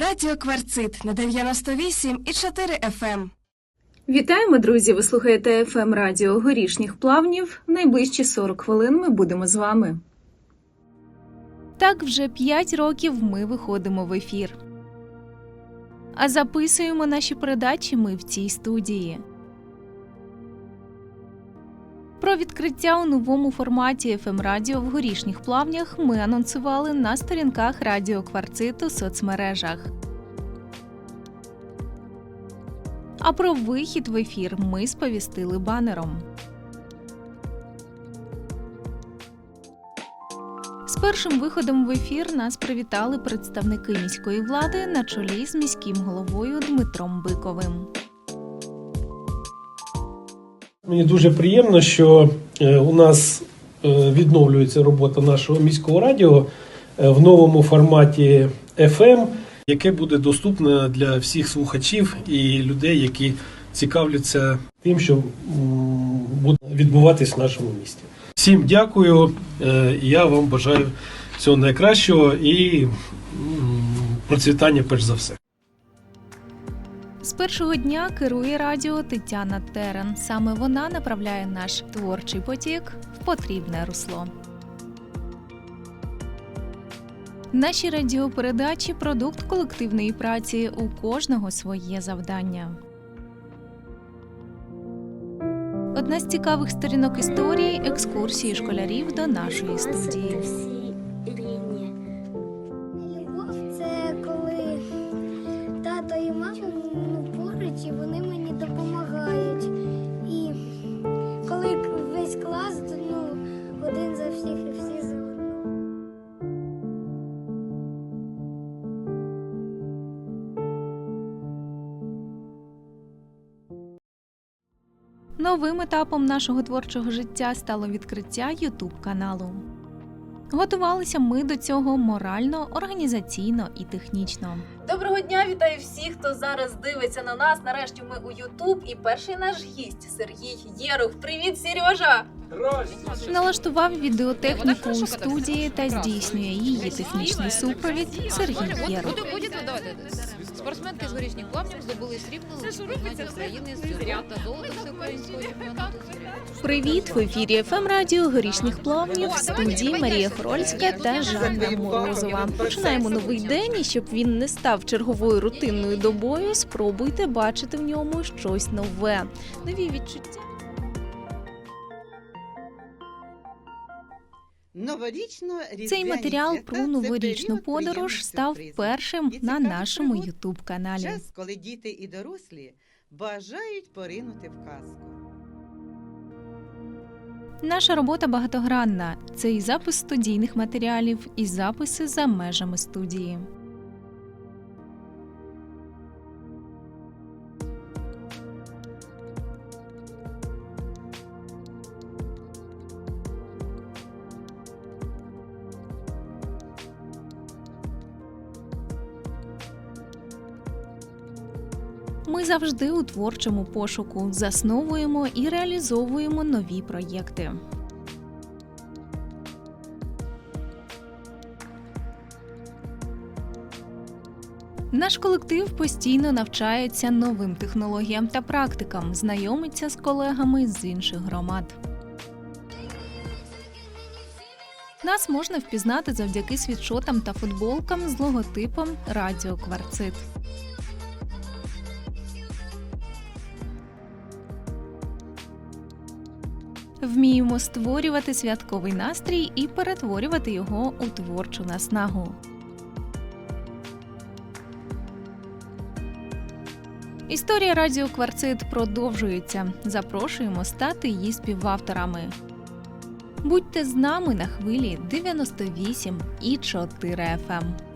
Радіо Кварцит на 98 і 4 FM. Вітаємо, друзі! Ви слухаєте fm Радіо Горішніх Плавнів. Найближчі 40 хвилин ми будемо з вами. Так вже 5 років ми виходимо в ефір. А записуємо наші передачі ми в цій студії. Про відкриття у новому форматі ФМ Радіо в горішніх плавнях ми анонсували на сторінках Радіо Кварцит у соцмережах. А про вихід в ефір ми сповістили банером. З першим виходом в ефір нас привітали представники міської влади на чолі з міським головою Дмитром Биковим. Мені дуже приємно, що е, у нас е, відновлюється робота нашого міського радіо е, в новому форматі FM, яке буде доступне для всіх слухачів і людей, які цікавляться тим, що буде відбуватись в нашому місті. Всім дякую. Я вам бажаю всього найкращого і процвітання перш за все. З першого дня керує радіо Тетяна Терен. Саме вона направляє наш творчий потік в потрібне русло. Наші радіопередачі продукт колективної праці. У кожного своє завдання. Одна з цікавих сторінок історії екскурсії школярів до нашої студії. Новим етапом нашого творчого життя стало відкриття Ютуб каналу. Готувалися ми до цього морально, організаційно і технічно. Доброго дня, вітаю всіх, хто зараз дивиться на нас. Нарешті ми у Ютуб. І перший наш гість Сергій Єрух. Привіт, Сережа! Налаштував відеотехніку у студії та здійснює її технічний супровід Сергій Єрух. Спортсменки з горішніх плавнів здобули срібну у чемпіонаті України з дзюдо та золото всеукраїнського чемпіонату. Привіт! В ефірі ФМ Радіо Горішніх Плавнів в студії Марія Хорольська та Жанна Морозова. Починаємо новий день, і щоб він не став черговою рутинною добою, спробуйте бачити в ньому щось нове, нові відчуття. Цей матеріал про новорічну подорож став першим на нашому Ютуб каналі. Час, коли діти і дорослі бажають поринути в казку. Наша робота багатогранна. Це і запис студійних матеріалів, і записи за межами студії. Ми завжди у творчому пошуку засновуємо і реалізовуємо нові проєкти. Наш колектив постійно навчається новим технологіям та практикам, знайомиться з колегами з інших громад. Нас можна впізнати завдяки світшотам та футболкам з логотипом Радіо Кварцит. Вміємо створювати святковий настрій і перетворювати його у творчу наснагу. Історія Радіо Кварцит продовжується. Запрошуємо стати її співавторами. Будьте з нами на хвилі 98 і 4 FM.